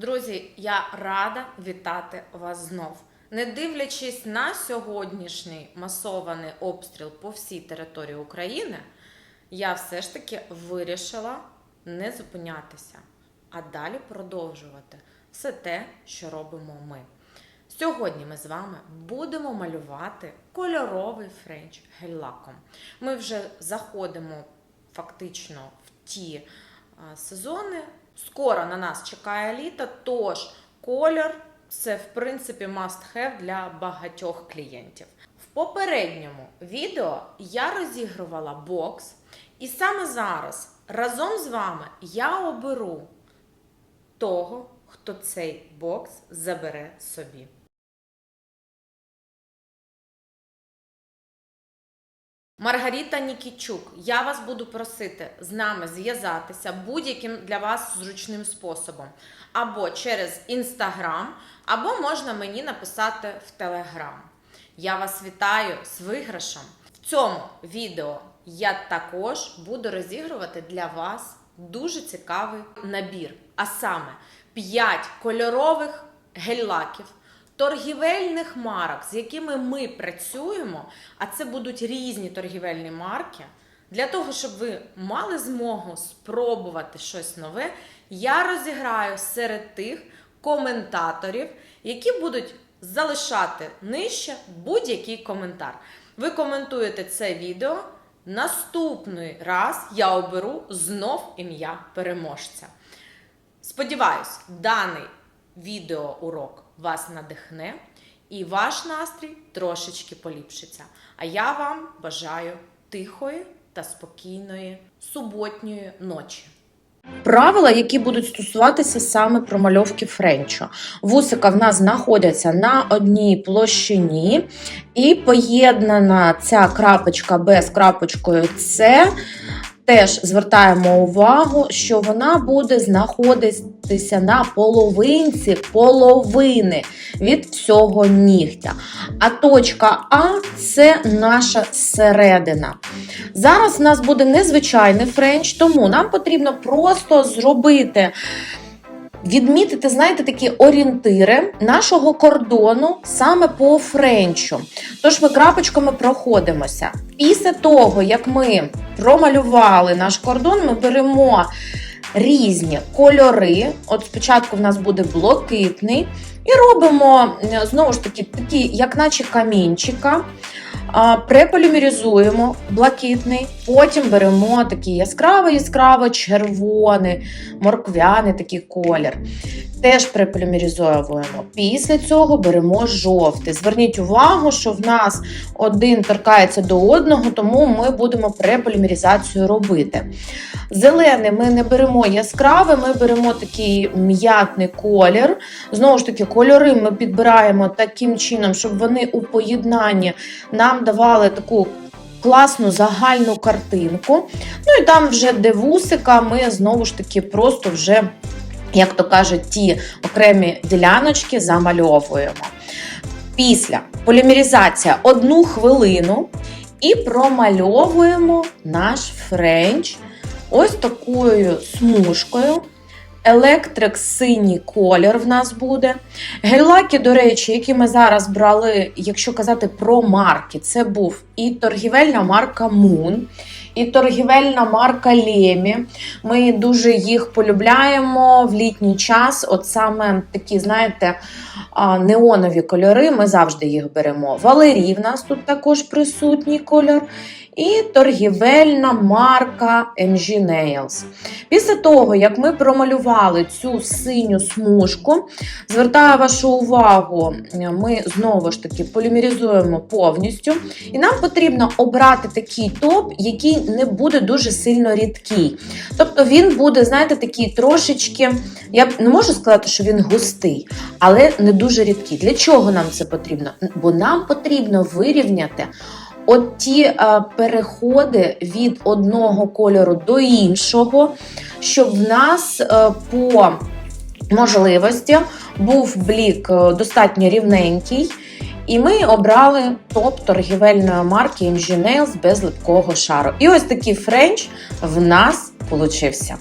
Друзі, я рада вітати вас знов. Не дивлячись на сьогоднішній масований обстріл по всій території України, я все ж таки вирішила не зупинятися, а далі продовжувати все те, що робимо ми. Сьогодні ми з вами будемо малювати кольоровий френч гель-лаком. Ми вже заходимо фактично в ті сезони. Скоро на нас чекає літо, тож колір це в принципі must have для багатьох клієнтів. В попередньому відео я розігрувала бокс, і саме зараз разом з вами я оберу того, хто цей бокс забере собі. Маргарита Нікічук, я вас буду просити з нами зв'язатися будь-яким для вас зручним способом. Або через інстаграм, або можна мені написати в телеграм. Я вас вітаю з виграшем. В цьому відео я також буду розігрувати для вас дуже цікавий набір. А саме 5 кольорових гель-лаків торгівельних марок, з якими ми працюємо, а це будуть різні торгівельні марки. Для того, щоб ви мали змогу спробувати щось нове, я розіграю серед тих коментаторів, які будуть залишати нижче будь-який коментар. Ви коментуєте це відео. Наступний раз я оберу знов ім'я переможця. Сподіваюсь, даний відеоурок вас надихне і ваш настрій трошечки поліпшиться. А я вам бажаю тихої та спокійної суботньої ночі. Правила, які будуть стосуватися саме промальовки френчу. Вусика в нас знаходяться на одній площині, і поєднана ця крапочка Б з крапочкою С. Теж звертаємо увагу, що вона буде знаходитися на половинці половини від всього нігтя. А точка А це наша середина. Зараз у нас буде незвичайний френч, тому нам потрібно просто зробити. Відмітити, знаєте, такі орієнтири нашого кордону саме по френчу. Тож ми крапочками проходимося. Після того, як ми промалювали наш кордон, ми беремо різні кольори. От спочатку в нас буде блакитний, і робимо знову ж таки такі, як наче камінчика. Преполімеризуємо блакитний, потім беремо такий яскраво яскраво червоний, морквяний такий колір. Теж преполімеризуємо. Після цього беремо жовтий. Зверніть увагу, що в нас один торкається до одного, тому ми будемо преполімеризацію робити. Зелений ми не беремо яскравий, ми беремо такий м'ятний колір. Знову ж таки, кольори ми підбираємо таким чином, щоб вони у поєднанні нам давали таку класну загальну картинку. Ну і там вже де вусика, ми знову ж таки просто вже, як то кажуть, ті окремі діляночки замальовуємо. Після полімерізація одну хвилину і промальовуємо наш френч ось такою смужкою. Електрик синій колір в нас буде. Гель-лаки, до речі, які ми зараз брали, якщо казати про марки, це був і торгівельна марка Moon, і торгівельна марка Лемі. Ми дуже їх полюбляємо в літній час. От саме такі, знаєте, неонові кольори. Ми завжди їх беремо. Валерій в нас тут також присутній кольор. І торгівельна марка MG Nails. Після того, як ми промалювали цю синю смужку, звертаю вашу увагу, ми знову ж таки полімеризуємо повністю. І нам потрібно обрати такий топ, який не буде дуже сильно рідкий. Тобто він буде, знаєте, такий трошечки, я не можу сказати, що він густий, але не дуже рідкий. Для чого нам це потрібно? Бо нам потрібно вирівняти. От ті е, переходи від одного кольору до іншого, щоб в нас е, по можливості був блік е, достатньо рівненький. І ми обрали топ торгівельної марки MG без липкого шару. І ось такий френч в нас получився.